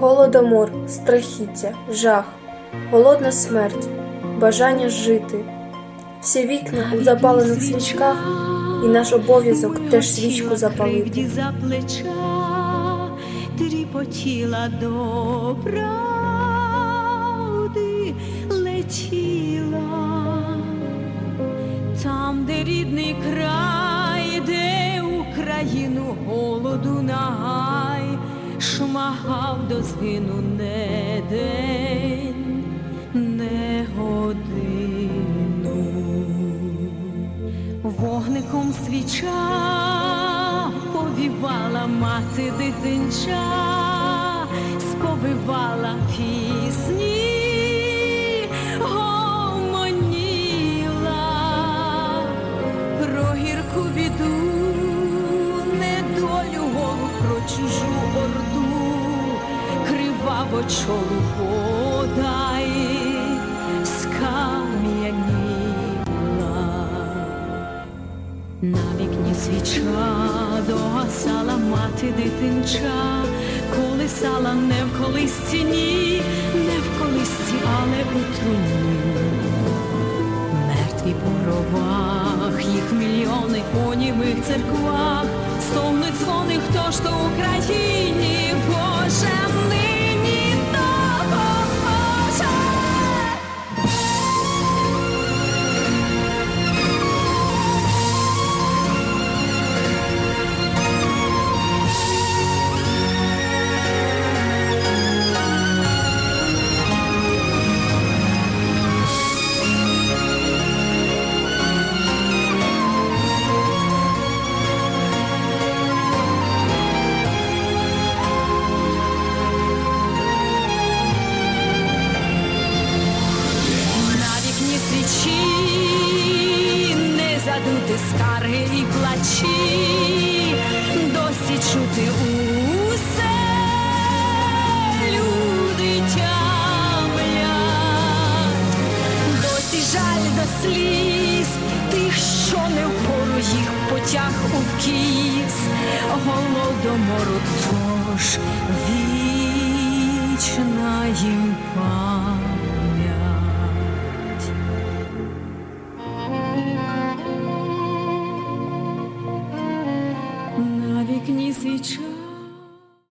Голодомор, страхіття, жах, голодна смерть, бажання жити. Всі вікна у запалених свічках, і наш обов'язок теж свічку запалити. За плеча тріпотіла до правди летіла. Там, де рідний край, шмагав до згину не день, не годину. Вогником свіча повівала мати дитинча, сповивала пісні, криваво чолу подай, скам'яніла. На вікні свіча догасала мати дитинча, колисала не в колисці, ні, не в колисці, але у труні. Мертві по гробах, їх мільйони у німих церквах, стогнуть вікні не задути скарги і плачі, досі чути усе люди досі жаль до сліз тих, що не впору їх потяг у кіс, голодомору тож вічна їм пам'ять. 着